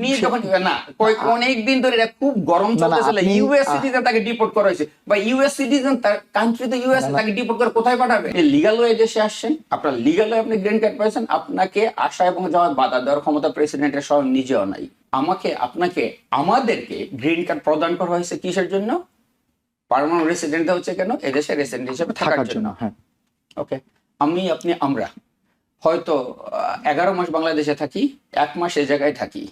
আপনি যখন না অনেক দিন ধরে এটা খুব গরম চলতেছিল ইউএস সিটিজেন তাকে ডিপোর্ট করা হয়েছে। বা ইউএস সিটিজেন তার কান্ট্রিতে ইউএস তাকে ডিপোর্ট করে কোথায় পাঠাবে? লিগাল ওয়ে দেশে আসছেন আপনার লিগাল ওয়ে আপনি গ্রিন কার্ড পেয়েছেন আপনাকে আসা এবং যাওয়ার বাধা দেওয়ার ক্ষমতা প্রেসিডেন্টের স্বয়ং নিজেও নাই। আমাকে আপনাকে আমাদেরকে গ্রিন কার্ড প্রদান করা হয়েছে কিসের জন্য? পারমানেন্ট রেসিডেন্ট হচ্ছে কেন? এদেশে রেসিডেন্ট হিসেবে থাকার জন্য। জন্য হ্যাঁ। ওকে আমি আপনি আমরা। হয়তো এগারো মাস বাংলাদেশে থাকি এক মাস এ জায়গায় থাকি।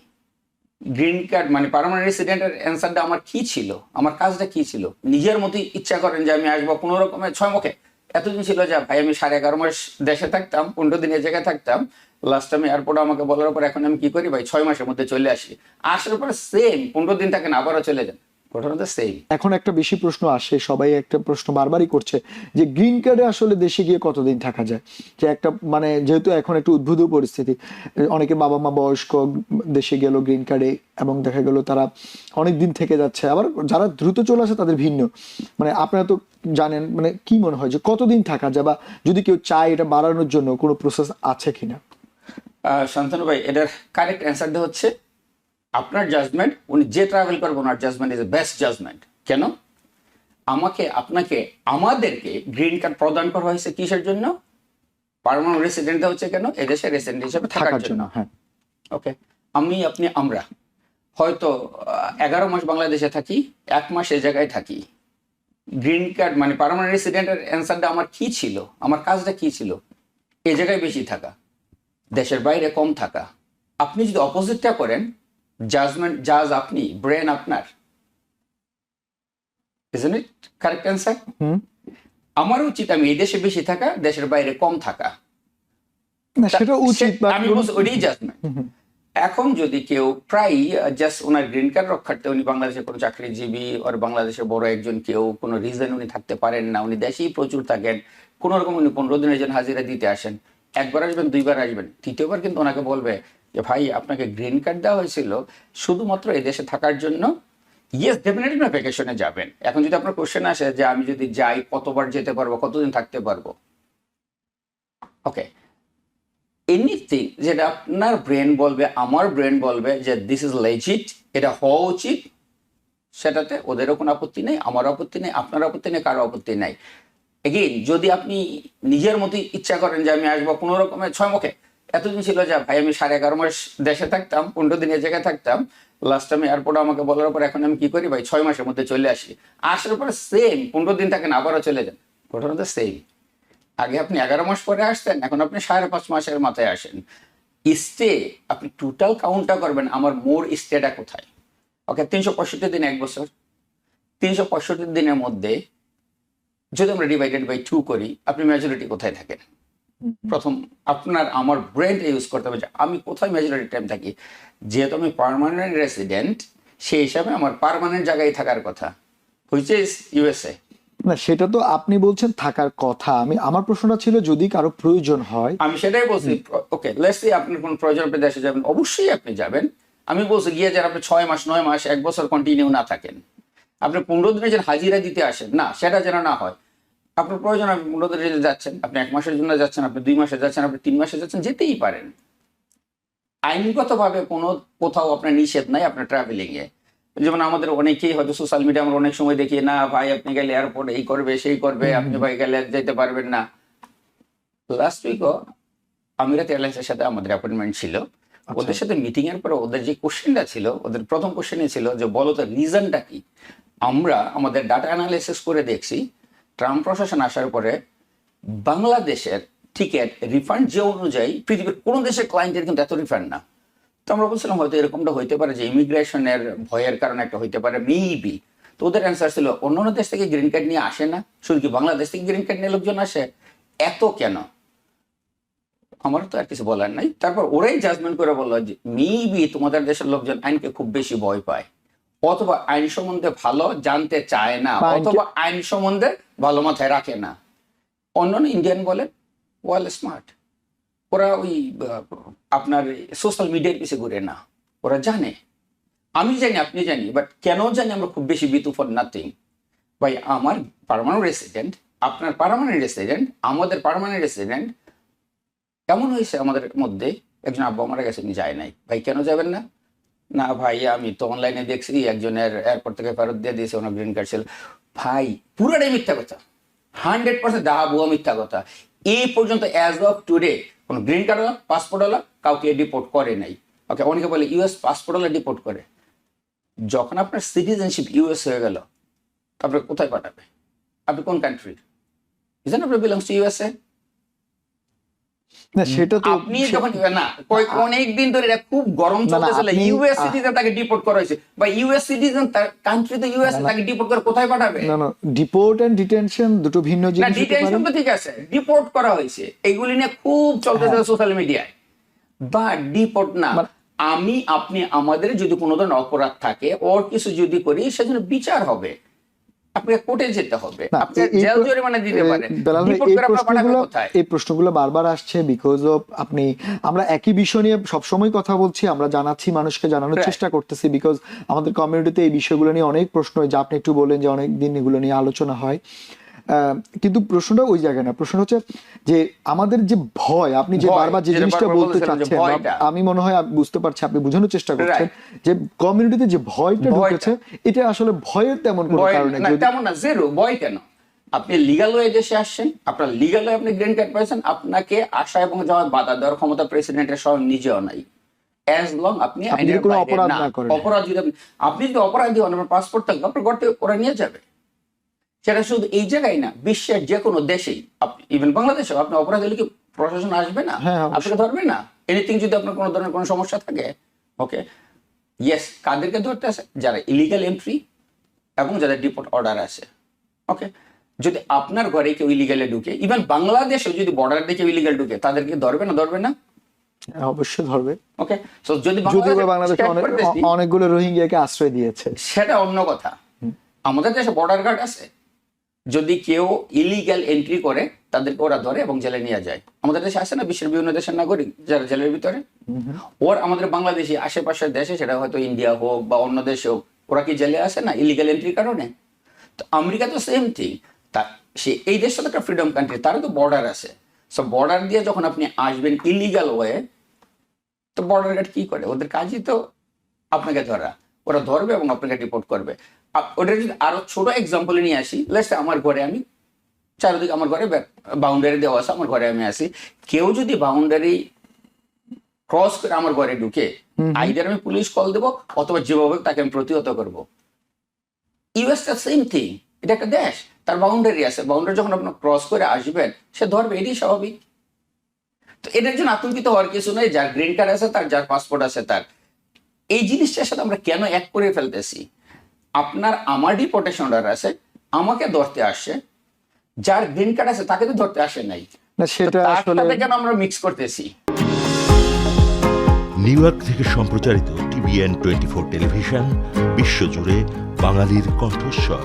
গ্রিন কার্ড মানে পারমানেন্ট রেসিডেন্টের অ্যান্সারটা আমার কি ছিল? আমার কাজটা কি ছিল? নিজের মতোই ইচ্ছা করেন যে আমি আসব কোনো রকমের, ছয় মুখে। এতদিন ছিল যে, ভাই, আমি সাড়ে এগারো মাস দেশে থাকতাম, পনেরো দিনের জায়গায় থাকতাম। লাস্ট আমি এয়ারপোর্টে আমাকে বলার পর এখন আমি কি করি ভাই? ছয় মাসের মধ্যে চলে আসি। আসার পর সেম পনেরো দিন থাকেন, আবারও চলে যান। ঘটনাটা সেম এখন একটা বেশি প্রশ্ন আসে সবাই একটা প্রশ্ন বারবারই করছে যে গ্রিন কার্ডে আসলে দেশে গিয়ে কতদিন থাকা যায়? যে একটা মানে যেহেতু এখন একটু উদ্ভুত পরিস্থিতি অনেকে বাবা মা বয়স্ক দেশে গেল গ্রিন কার্ডে এবং দেখা গেল তারা অনেক দিন থেকে যাচ্ছে। আবার যারা দ্রুত চলে আসে তাদের ভিন্ন। মানে আপনারা তো জানেন মানে কি মনে হয় যে কতদিন থাকা যায় বা যদি কেউ চায় এটা বাড়ানোর জন্য কোনো প্রসেস আছে কিনা? শান্তনু ভাই এটার কারেক্ট অ্যান্সারটা হচ্ছে আপনার জাজমেন্ট উনি যে ট্রাভেল করবেন ওনার judgement is a best judgement কেন? আমাকে আপনাকে আমাদেরকে গ্রিন কার্ড প্রদান করা হয়েছে কিসের জন্য? পারমানেন্ট রেসিডেন্ট হচ্ছে কেন? এদেশে রেসিডেন্ট হিসেবে থাকার জন্য। হ্যাঁ। ওকে আমি আপনি আমরা। হয়তো এগারো মাস বাংলাদেশে থাকি এক মাস এ জায়গায় থাকি। গ্রিন কার্ড মানে পারমানেন্ট রেসিডেন্টের অ্যান্সারটা আমার কি ছিল? আমার কাজটা কি ছিল? এ জায়গায় বেশি থাকা। দেশের বাইরে কম থাকা। আপনি যদি অপোজিটটা করেন জাজমেন্ট জাজ আপনি ব্রেন আপনার ইজন্ট ইট কারেক্ট অ্যান্সার আমার উচিত আমি এই দেশে বেশি থাকা দেশের বাইরে কম থাকা সেটা উচিত আমি বলছি ওইটাই জাজমেন্ট এখন যদি কেউ প্রায় জাস্ট ওনার গ্রিন কার্ড রক্ষার্থে উনি বাংলাদেশে কোনো চাকরিজীবী আর বাংলাদেশের বড় একজন কেউ কোনো রিজন উনি থাকতে পারেন না উনি দেশেই প্রচুর থাকেন কোন রকম উনি পনেরো দিনের জন্য হাজিরা দিতে আসেন একবার আসবেন দুইবার আসবেন তৃতীয়বার কিন্তু ওনাকে বলবে যে ভাই, আপনাকে গ্রিন কার্ড দেওয়া হয়েছিল শুধুমাত্র এই দেশে থাকার জন্য? ইয়েস ডেফিনেটলি না ভ্যাকেশনে যাবেন। এখন যদি আপনার কোশ্চেন আসে যে আমি যদি যাই, কতবার যেতে পারব, কতদিন থাকতে পারব? ওকে এনিথিং যেটা আপনার ব্রেন বলবে, আমার ব্রেন বলবে যে দিস ইজ লেজিট এটা হওয়া উচিত, সেটাতে ওদেরও কোনো আপত্তি নেই আমার আপত্তি নেই আপনার আপত্তি নেই কারও আপত্তি নাই। এগেইন যদি আপনি নিজের মতোই ইচ্ছা করেন যে আমি আসব, কোনো রকমের ছয় মুখে। এতদিন ছিল যে, ভাই, আমি সাড়ে এগারো মাস দেশে থাকতাম, পনেরো দিন এ জায়গায় থাকতাম। লাস্ট আমি এয়ারপোর্টে আমাকে বলার পর এখন আমি কি করি, ভাই? ছয় মাসের মধ্যে চলে আসি। আসার পরে সেম পনেরো দিন থাকেন, আবারও চলে যান। ঘটনাটা সেম আগে আপনি এগারো মাস পরে আসতেন, এখন আপনি সাড়ে পাঁচ মাসের মাথায় আসেন। স্টে আপনি টোটাল কাউন্টটা করবেন, আমার মোর স্টেটা কোথায়? ওকে তিনশো পঁয়ষট্টি দিন এক বছর। তিনশো পঁয়ষট্টি দিনের মধ্যে যদি আমরা ডিভাইডেড বাই টু করি, আপনি মেজরিটি কোথায় থাকেন? প্রথম আপনার আমার ব্রেনটা ইউজ করতে হবে যে আমি কোথায় মেজরিটি টাইম থাকি? যেহেতু আমি পার্মানেন্ট রেসিডেন্ট সেই হিসাবে আমার পার্মানেন্ট জায়গায় থাকার কথা। হুইচ ইজ ইউএসএ না সেটা তো আপনি বলছেন থাকার কথা। আমি আমার প্রশ্নটা ছিল যদি কারও প্রয়োজন হয়। আমি সেটাই বলছি ওকে লেটস সে আপনার কোন প্রয়োজন আপনি দেশে যাবেন অবশ্যই আপনি যাবেন। আমি বলছি গিয়ে যারা আপনি ছয় মাস নয় মাস এক বছর কন্টিনিউ না থাকেন। আপনি পনেরো দিনের যেন হাজিরা দিতে আসেন না সেটা যেন না হয়। আপনার প্রয়োজন আপনি দিনের যাচ্ছেন আপনি এক মাসের জন্য যাচ্ছেন আপনি দুই মাসে যাচ্ছেন আপনি তিন মাসে যাচ্ছেন যেতেই পারেন। আইনগতভাবে কোনো কোথাও আপনার নিষেধ নাই আপনার ট্রাভেলিং এ। যেমন আমাদের অনেকেই হয়তো সোশ্যাল মিডিয়া আমরা অনেক সময় দেখি না ভাই আপনি গেলে এয়ারপোর্ট এই করবে সেই করবে আপনি ভাই গেলে যেতে পারবেন না। লাস্ট উইকও আমিরাত এয়ারলাইন্সের সাথে আমাদের অ্যাপয়েন্টমেন্ট ছিল। ওদের সাথে মিটিং এর পরে ওদের যে কোশ্চেনটা ছিল ওদের প্রথম কোশ্চেনই ছিল যে বলো তো রিজনটা কি? আমরা আমাদের ডাটা অ্যানালাইসিস করে দেখছি ট্রাম্প প্রশাসন আসার পরে বাংলাদেশের টিকিট রিফান্ড যে অনুযায়ী পৃথিবীর কোনো দেশের ক্লায়েন্টের কিন্তু এত রিফান্ড না। তো আমরা বলছিলাম হয়তো এরকমটা হইতে পারে যে ইমিগ্রেশনের ভয়ের কারণে একটা হইতে পারে মেবি তো ওদের অ্যান্সার ছিল, অন্য অন্য দেশ থেকে গ্রিন কার্ড নিয়ে আসে না। শুধু কি বাংলাদেশ থেকে গ্রিন কার্ড নিয়ে লোকজন আসে? এত কেন? আমার তো আর কিছু বলার নাই। তারপর ওরাই জাজমেন্ট করে বলল যে মেবি তোমাদের দেশের লোকজন আইনকে খুব বেশি ভয় পায়। অথবা আইন সম্বন্ধে ভালো জানতে চায় না অথবা আইন সম্বন্ধে ভালো মাথায় রাখে না। অন্যান্য ইন্ডিয়ান বলে ওয়াল স্মার্ট ওরা ওই আপনার সোশ্যাল মিডিয়ার পিছে ঘুরে না। ওরা জানে। আমি জানি আপনি জানি বাট কেন জানি আমরা খুব বেশি বিতু ফর নাথিং ভাই আমার পারমানেন্ট রেসিডেন্ট আপনার পারমানেন্ট রেসিডেন্ট আমাদের পারমানেন্ট রেসিডেন্ট এমন হয়েছে আমাদের মধ্যে? একজন আব্বা মারা গেছে উনি যায় নাই। ভাই কেন যাবেন না? না ভাই, আমি তো অনলাইনে দেখছি, একজনের এয়ারপোর্ট থেকে ফেরত দিয়ে দিয়েছে ওনার গ্রিন কার্ড ছিল ভাই, পুরোটাই মিথ্যা কথা। হান্ড্রেড পার্সেন্ট দা বুয়া মিথ্যা কথা। এই পর্যন্ত অ্যাজ অফ টুডে কোনো গ্রিন কার্ড পাসপোর্ট হলো, কাউকে ডিপোর্ট করে নাই। ওকে অনেকে বলে ইউএস পাসপোর্ট হলে ডিপোর্ট করে। যখন আপনার সিটিজেনশিপ ইউএস হয়ে গেল তারপরে কোথায় পাঠাবে? আপনি কোন কান্ট্রি ইজেন আপনার বিলংস টু ইউএসএ না সেটা তো আপনি যখন না অনেক দিন ধরে এটা খুব গরম চলতেছিল ইউএস সিটিজেন তাকে ডিপোর্ট করা হয়েছে। বা ইউএস সিটিজেন তার কান্ট্রি তো ইউএস তাকে ডিপোর্ট করে কোথায় পাঠাবে? না না ডিপোর্ট এন্ড ডিটেনশন দুটো ভিন্ন জিনিস পারে। ডিটেনশন তো ঠিক আছে ডিপোর্ট করা হয়েছে। এগুলি নিয়ে খুব চলতেছে হ্যাঁ। সোশ্যাল মিডিয়ায় বা ডিপোর্ট না মানে- আমি আপনি আমাদের যদি কোনো ধরনের অপরাধ থাকে ওর কিছু যদি করি সেজন্য বিচার হবে। আপনাকে কোর্টে যেতে হবে। আপনি এই- জেল জরিমানা দিতে পারেন। প্রশ্নগুলো বারবার আসছে বিকজ অফ আপনি আমরা একই বিষয় নিয়ে সবসময় কথা বলছি আমরা জানাচ্ছি মানুষকে জানানোর চেষ্টা করতেছি বিকজ আমাদের কমিউনিটিতে এই বিষয়গুলো নিয়ে অনেক প্রশ্ন যে আপনি একটু বললেন যে অনেক দিন এগুলো নিয়ে আলোচনা হয়। কিন্তু প্রশ্নটা ওই জায়গায় না। প্রশ্ন হচ্ছে যে আমাদের যে ভয় আপনি যে বারবার যে জিনিসটা বলতে চাচ্ছেন আমি মনে হয় বুঝতে পারছি আপনি বোঝানোর চেষ্টা করছেন যে কমিউনিটিতে যে ভয়টা। ঢুকেছে এটা আসলে ভয়ের তেমন কোনো কারণে না তেমন না জিরো ভয় কেন? আপনি লিগাল ওয়ে দেশে আসছেন আপনার লিগাল ওয়ে আপনি গ্রিন কার্ড পাইছেন আপনাকে আসা এবং যাওয়ার বাধা দেওয়ার ক্ষমতা প্রেসিডেন্টের স্বয়ং নিজেও নাই। অ্যাজ লং আপনি অপরাধ যদি আপনি আপনি যদি অপরাধী হন আপনার পাসপোর্ট থাকবে আপনার ঘর থেকে ওরা নিয়ে যাবে। সেটা শুধু এই জায়গায় না বিশ্বের যে কোনো দেশেই ইভেন বাংলাদেশে আপনি অপরাধ হলে কি প্রশাসন আসবে না? হ্যাঁ, আপনাকে ধরবে না? এনিথিং যদি আপনার কোনো ধরনের কোনো সমস্যা থাকে ওকে ইয়েস কাদেরকে ধরতে আছে যারা ইলিগাল এন্ট্রি এবং যাদের ডিপোর্ট অর্ডার আছে ওকে যদি আপনার ঘরে কেউ ইলিগালে ঢুকে ইভেন বাংলাদেশে যদি বর্ডার দিয়ে কেউ ইলিগাল ঢুকে তাদেরকে ধরবে না ধরবে না? অবশ্যই ধরবে। ওকে সো যদি বাংলাদেশে অনেকগুলো রোহিঙ্গিয়াকে আশ্রয় দিয়েছে। সেটা অন্য কথা। আমাদের দেশে বর্ডার গার্ড আছে। যদি কেউ ইলিগাল এন্ট্রি করে তাদেরকে ওরা ধরে এবং জেলে নিয়ে যায়। আমাদের দেশে আছে না বিশ্বের বিভিন্ন দেশের নাগরিক যারা জেলের ভিতরে? ওর আমাদের বাংলাদেশি আশেপাশের দেশে সেটা হয়তো ইন্ডিয়া হোক বা অন্য দেশে হোক ওরা কি জেলে আসে না ইলিগাল এন্ট্রির কারণে? তো আমেরিকা তো সেম থিং তা সে এই দেশটা তো একটা ফ্রিডম কান্ট্রি তারও তো বর্ডার আছে। সো বর্ডার দিয়ে যখন আপনি আসবেন ইলিগাল ওয়ে তো বর্ডার গার্ড কি করে? ওদের কাজই তো আপনাকে ধরা। ওরা ধরবে এবং আপনাকে রিপোর্ট করবে। ওটা যদি আরও ছোট এক্সাম্পল নিয়ে আসি লেটস আমার ঘরে আমি চারিদিকে আমার ঘরে বাউন্ডারি দেওয়া আছে আমার ঘরে আমি আসি কেউ যদি বাউন্ডারি ক্রস করে আমার ঘরে ঢুকে আইদার আমি পুলিশ কল দেবো অথবা যেভাবে তাকে আমি প্রতিহত করব। ইউএসটা সেম থিং এটা একটা দেশ তার বাউন্ডারি আছে। বাউন্ডারি যখন আপনার ক্রস করে আসবেন সে ধরবে এটাই স্বাভাবিক। তো এটার জন্য আতঙ্কিত হওয়ার কিছু নেই যার গ্রিন কার্ড আছে তার যার পাসপোর্ট আছে তার। এই জিনিসটার সাথে আমরা কেন এক করে ফেলতেছি? আপনার আমার ডিপোর্টেশন অর্ডার আছে আমাকে ধরতে আসে যার গ্রিন কার্ড আছে তাকে তো ধরতে আসে নাই। না সেটা আসলে কেন আমরা মিক্স করতেছি? নিউ ইয়র্ক থেকে সম্প্রচারিত টিভিএন টোয়েন্টি ফোর টেলিভিশন বিশ্বজুড়ে বাঙালির কণ্ঠস্বর।